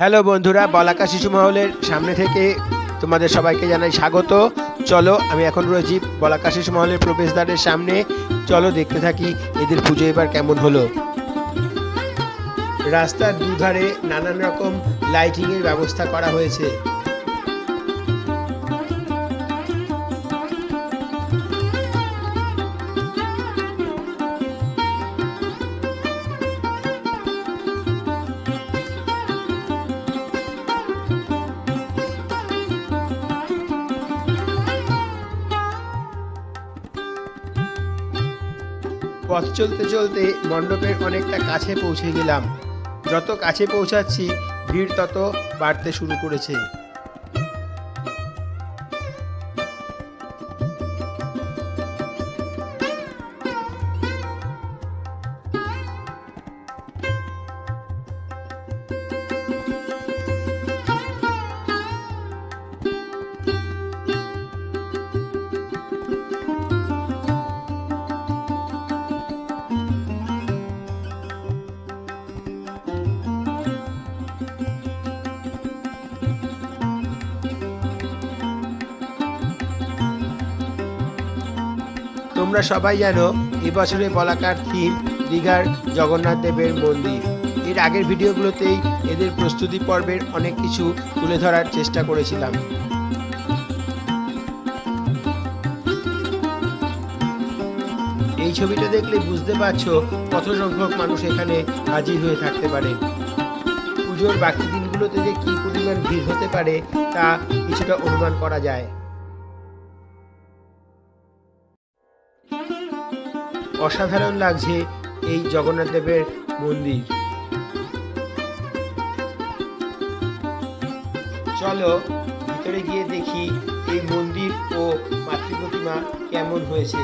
Hello বন্ধুরা, বলাকা শিশু মহলের সামনে থেকে তোমাদের সবাইকে জানাই স্বাগত। চলো, আমি এখন রয়েছি বলাকা শিশু মহলের প্রবেশদ্বারের সামনে। চলো, দেখতে থাকি এদের পুজো এবার কেমন হলো। রাস্তার দুধারে নানান রকম লাইটিংয়ের ব্যবস্থা করা হয়েছে। পথ চলতে চলতে মণ্ডপের অনেকটা কাছে পৌঁছে গেলাম। যত কাছে পৌঁছাচ্ছি, ভিড় তত বাড়তে শুরু করেছে। তোমরা সবাই জানো এবছরে বলাকার থিম দীঘার জগন্নাথ দেবের মন্দির। এর আগের ভিডিওগুলোতেই এদের প্রস্তুতি পর্বের অনেক কিছু তুলে ধরার চেষ্টা করেছিলাম। এই ছবিটা দেখলে বুঝতে পারছ কত সংখ্যক মানুষ এখানে হাজির হয়ে থাকতে পারে। পুজোর বাকি দিনগুলোতে যে কী পরিমাণ ভিড় হতে পারে তা কিছুটা অনুমান করা যায়। অসাধারণ লাগছে এই জগন্নাথ দেবের মন্দির। চলো, ভিতরে গিয়ে দেখি এই মন্দির ও মাতৃ প্রতিমা কেমন হয়েছে।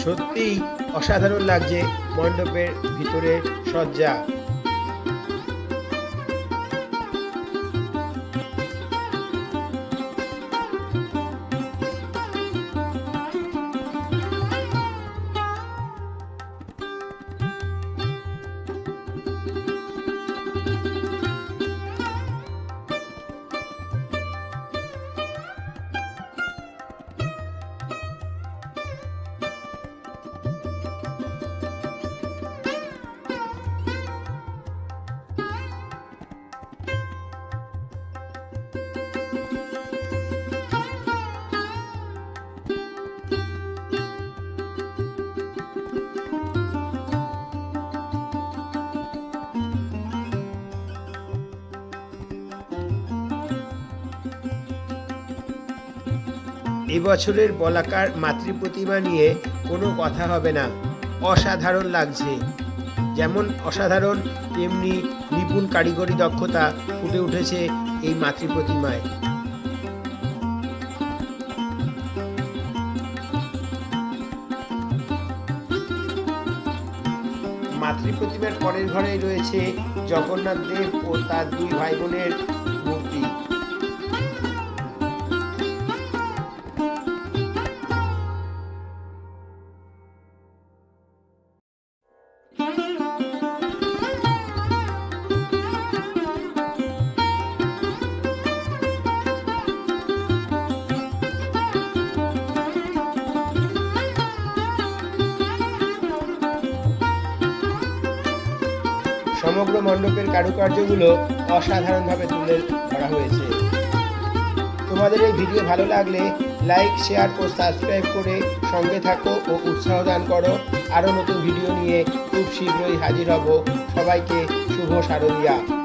সত্যিই অসাধারণ লাগছে মণ্ডপের ভিতরে সজ্জা। এবছরের বলাকার মাতৃ প্রতিমা নিয়ে কোনো কথা হবে না। অসাধারণ লাগছে। যেমন অসাধারণ, তেমনি নিপুণ কারিগরি দক্ষতা ফুটে উঠেছে এই মাতৃ প্রতিমায় মাতৃ প্রতিমার পরের ঘরে রয়েছে জগন্নাথ দেব ও তার দুই ভাই বোনের সমগ্র মণ্ডপের কারুকার্যগুলো অসাধারণভাবে তুলে ধরা হয়েছে। তোমাদের এই ভিডিও ভালো লাগলে লাইক, শেয়ার ও সাবস্ক্রাইব করে সঙ্গে থাকো ও উৎসাহ দান করো। আরও নতুন ভিডিও নিয়ে খুব শীঘ্রই হাজির হব। সবাইকে শুভ শারদিয়া।